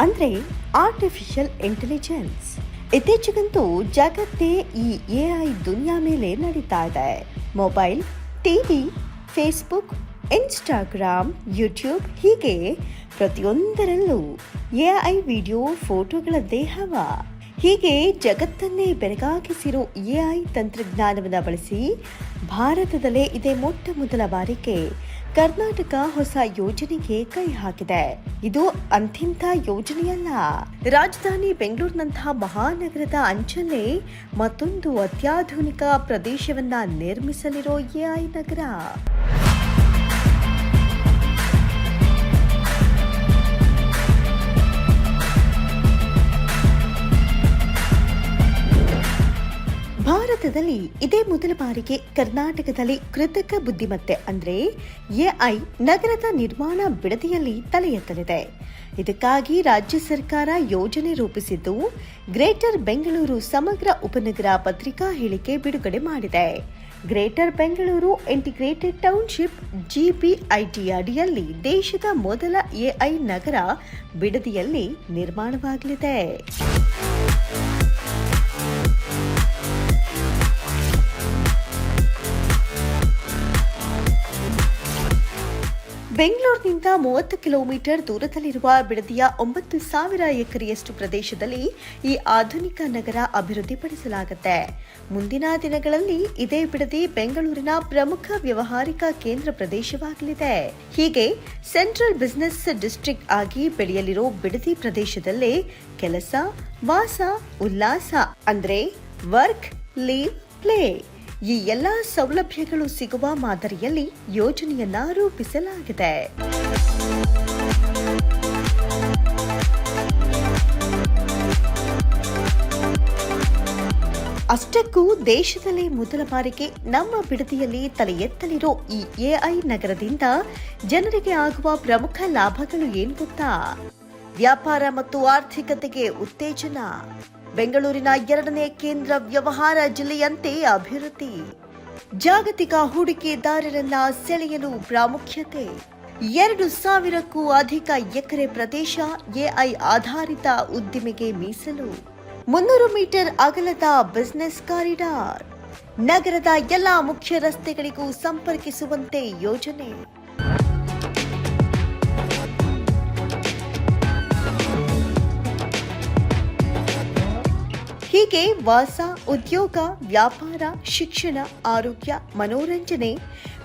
ಅಂದ್ರೆ artificial intelligence ಇತ್ತೀಚೆಗಂತೂ ಜಗತ್ತೇ ಈ ಎಐ ದುನಿಯಾ ಮೇಲೆ ನಡೀತಾ ಇದೆ. Mobile TV Facebook Instagram YouTube ಹೀಗೆ ಪ್ರತಿಯೊಂದರಲ್ಲೂ ಎಐ ವಿಡಿಯೋ ಫೋಟೋಗಳ ದೇಹವ. ಹೀಗೆ ಜಗತ್ತನ್ನೇ ಬೆರಗಾಗಿಸಿರೋ ಐ ತಂತ್ರಜ್ಞಾನವನ್ನು ಬಳಸಿ ಭಾರತದಲ್ಲೇ ಇದೇ ಮೊಟ್ಟ ಮೊದಲ ಬಾರಿಗೆ ಕರ್ನಾಟಕ ಹೊಸ ಯೋಜನೆಗೆ ಕೈ ಹಾಕಿದೆ. ಇದು ಅಂತಿಂತ ಯೋಜನೆಯಲ್ಲ. ರಾಜಧಾನಿ ಬೆಂಗಳೂರಿನಂತಹ ಮಹಾನಗರದ ಅಂಚಲ್ಲೇ ಮತ್ತೊಂದು ಅತ್ಯಾಧುನಿಕ ಪ್ರದೇಶವನ್ನ ನಿರ್ಮಿಸಲಿರೋ ಎಐ ನಗರ. ಭಾರತದಲ್ಲಿ ಇದೇ ಮೊದಲ ಬಾರಿಗೆ ಕರ್ನಾಟಕದಲ್ಲಿ ಕೃತಕ ಬುದ್ಧಿಮತ್ತೆ ಅಂದ್ರೆ ಎಐ ನಗರದ ನಿರ್ಮಾಣ ಬಿಡದಿಯಲ್ಲಿ ತಲೆ ಎತ್ತಲಿದೆ. ಇದಕ್ಕಾಗಿ ರಾಜ್ಯ ಸರ್ಕಾರ ಯೋಜನೆ ರೂಪಿಸಿದ್ದು ಗ್ರೇಟರ್ ಬೆಂಗಳೂರು ಸಮಗ್ರ ಉಪನಗರ ಪತ್ರಿಕಾ ಹೇಳಿಕೆ ಬಿಡುಗಡೆ ಮಾಡಿದೆ. Greater Bengaluru integrated township GPIT ಅಡಿಯಲ್ಲಿ ದೇಶದ ಮೊದಲ ಎಐ ನಗರ ಬಿಡದಿಯಲ್ಲಿ ನಿರ್ಮಾಣವಾಗಲಿದೆ. ಬೆಂಗಳೂರಿನಿಂದ ಮೂವತ್ತು ಕಿಲೋಮೀಟರ್ ದೂರದಲ್ಲಿರುವ ಬಿಡದಿಯ ಒಂಬತ್ತು ಸಾವಿರ ಎಕರೆಯಷ್ಟು ಪ್ರದೇಶದಲ್ಲಿ ಈ ಆಧುನಿಕ ನಗರ ಅಭಿವೃದ್ಧಿಪಡಿಸಲಾಗುತ್ತೆ. ಮುಂದಿನ ದಿನಗಳಲ್ಲಿ ಇದೇ ಬಿಡದಿ ಬೆಂಗಳೂರಿನ ಪ್ರಮುಖ ವ್ಯವಹಾರಿಕ ಕೇಂದ್ರ ಪ್ರದೇಶವಾಗಲಿದೆ. ಹೀಗೆ ಸೆಂಟ್ರಲ್ ಬಿಸಿನೆಸ್ ಡಿಸ್ಟ್ರಿಕ್ಟ್ ಆಗಿ ಬೆಳೆಯಲಿರೋ ಬಿಡದಿ ಪ್ರದೇಶದಲ್ಲೇ ಕೆಲಸ, ವಾಸ, ಉಲ್ಲಾಸ ಅಂದ್ರೆ ವರ್ಕ್, ಲೀವ್, ಪ್ಲೇ. ಈ ಎಲ್ಲಾ ಸೌಲಭ್ಯಗಳು ಸಿಗುವ ಮಾದರಿಯಲ್ಲಿ ಯೋಜನೆಯನ್ನ ರೂಪಿಸಲಾಗಿದೆ. ಅಷ್ಟಕ್ಕೂ ದೇಶದಲ್ಲೇ ಮೊದಲ ಬಾರಿಗೆ ನಮ್ಮ ಬಿಡದಿಯಲ್ಲಿ ತಲೆ ಎತ್ತಲಿರೋ ಈ ಎಐ ನಗರದಿಂದ ಜನರಿಗೆ ಆಗುವ ಪ್ರಮುಖ ಲಾಭಗಳು ಏನು ಗೊತ್ತಾ? ವ್ಯಾಪಾರ ಮತ್ತು ಆರ್ಥಿಕತೆಗೆ ಉತ್ತೇಜನ. ಬೆಂಗಳೂರಿನ ಎರಡನೇ ಕೇಂದ್ರ ವ್ಯವಹಾರ ಜಿಲ್ಲೆಯಂತೆ ಅಭಿವೃದ್ಧಿ. ಜಾಗತಿಕ ಹೂಡಿಕೆದಾರರನ್ನ ಸೆಳೆಯಲು ಪ್ರಾಮುಖ್ಯತೆ. ಎರಡು ಸಾವಿರಕ್ಕೂ ಅಧಿಕ ಎಕರೆ ಪ್ರದೇಶ ಎಐ ಆಧಾರಿತ ಉದ್ದಿಮೆಗೆ ಮೀಸಲು. ಮುನ್ನೂರು ಮೀಟರ್ ಅಗಲದ ಬಿಸಿನೆಸ್ ಕಾರಿಡಾರ್. ನಗರದ ಎಲ್ಲಾ ಮುಖ್ಯ ರಸ್ತೆಗಳಿಗೂ ಸಂಪರ್ಕಿಸುವಂತೆ ಯೋಜನೆ. ಹೀಗೆ ವಾಸ, ಉದ್ಯೋಗ, ವ್ಯಾಪಾರ, ಶಿಕ್ಷಣ, ಆರೋಗ್ಯ, ಮನೋರಂಜನೆ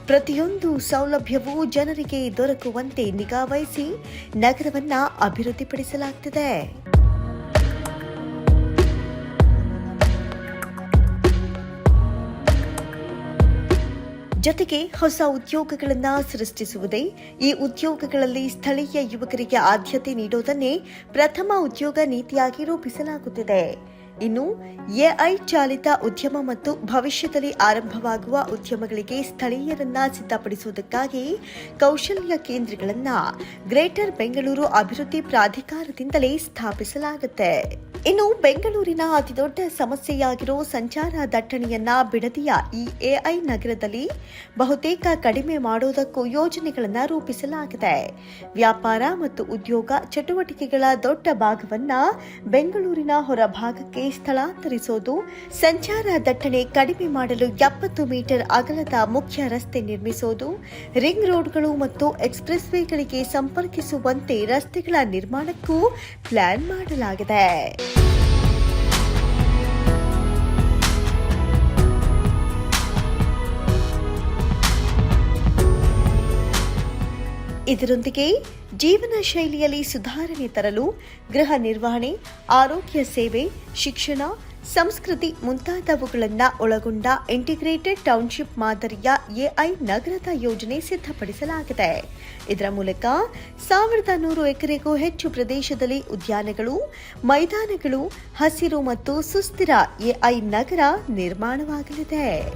ಪ್ರತಿಯೊಂದು ಸೌಲಭ್ಯವೂ ಜನರಿಗೆ ದೊರಕುವಂತೆ ನಿಗಾವಹಿಸಿ ನಗರವನ್ನ ಅಭಿವೃದ್ಧಿಪಡಿಸಲಾಗ್ತಿದೆ. ಜೊತೆಗೆ ಹೊಸ ಉದ್ಯೋಗಗಳನ್ನ ಸೃಷ್ಟಿಸುವುದೇ ಈ ಉದ್ಯೋಗಗಳಲ್ಲಿ ಸ್ಥಳೀಯ ಯುವಕರಿಗೆ ಆದ್ಯತೆ ನೀಡುವುದನ್ನೇ ಪ್ರಥಮ ಉದ್ಯೋಗ ನೀತಿಯಾಗಿ ರೂಪಿಸಲಾಗುತ್ತಿದೆ. ಇನ್ನು ಎಐ ಚಾಲಿತ ಉದ್ಯಮ ಮತ್ತು ಭವಿಷ್ಯದಲ್ಲಿ ಆರಂಭವಾಗುವ ಉದ್ಯಮಗಳಿಗೆ ಸ್ಥಳೀಯರನ್ನ ಸಿದ್ಧಪಡಿಸುವುದಕ್ಕಾಗಿ ಕೌಶಲ್ಯ ಕೇಂದ್ರಗಳನ್ನು ಗ್ರೇಟರ್ ಬೆಂಗಳೂರು ಅಭಿವೃದ್ಧಿ ಪ್ರಾಧಿಕಾರದಿಂದಲೇ ಸ್ಥಾಪಿಸಲಾಗುತ್ತೆ. ಇನ್ನು ಬೆಂಗಳೂರಿನ ಅತಿದೊಡ್ಡ ಸಮಸ್ಯೆಯಾಗಿರೋ ಸಂಚಾರ ದಟ್ಟಣೆಯನ್ನ ಬಿಡದಿಯ ಈ ಎಐ ನಗರದಲ್ಲಿ ಬಹುತೇಕ ಕಡಿಮೆ ಮಾಡೋದಕ್ಕೂ ಯೋಜನೆಗಳನ್ನು ರೂಪಿಸಲಾಗಿದೆ. ವ್ಯಾಪಾರ ಮತ್ತು ಉದ್ಯೋಗ ಚಟುವಟಿಕೆಗಳ ದೊಡ್ಡ ಭಾಗವನ್ನ ಬೆಂಗಳೂರಿನ ಹೊರಭಾಗಕ್ಕೆ ಸ್ಥಳಾಂತರಿಸೋದು, ಸಂಚಾರ ದಟ್ಟಣೆ ಕಡಿಮೆ ಮಾಡಲು ಎಪ್ಪತ್ತು ಮೀಟರ್ ಅಗಲದ ಮುಖ್ಯ ರಸ್ತೆ ನಿರ್ಮಿಸೋದು, ರಿಂಗ್ ರೋಡ್ಗಳು ಮತ್ತು ಎಕ್ಸ್ಪ್ರೆಸ್ ವೇಗಳಿಗೆ ಸಂಪರ್ಕಿಸುವಂತೆ ರಸ್ತೆಗಳ ನಿರ್ಮಾಣಕ್ಕೂ ಪ್ಲಾನ್ ಮಾಡಲಾಗಿದೆ. ಇದರೊಂದಿಗೆ ಜೀವನ ಶೈಲಿಯಲ್ಲಿ ಸುಧಾರಣೆ ತರಲು ಗೃಹ ನಿರ್ವಹಣೆ ಆರೋಗ್ಯ ಸೇವೆ ಶಿಕ್ಷಣ ಸಂಸ್ಕೃತಿ ಮುಂತಾದವುಗಳನ್ನು ಒಳಗೊಂಡ ಇಂಟಿಗ್ರೇಟೆಡ್ ಟೌನ್ಶಿಪ್ ಮಾದರಿಯ ಎಐ ನಗರದ ಯೋಜನೆ ಸಿದ್ಧಪಡಿಸಲಾಗಿದೆ. ಇದರ ಮೂಲಕ ಸಾವಿರದ ನೂರು ಎಕರೆಗೂ ಹೆಚ್ಚು ಪ್ರದೇಶದಲ್ಲಿ ಉದ್ಯಾನಗಳು, ಮೈದಾನಗಳು, ಹಸಿರು ಮತ್ತು ಸುಸ್ಥಿರ ಎಐ ನಗರ ನಿರ್ಮಾಣವಾಗಲಿದೆ.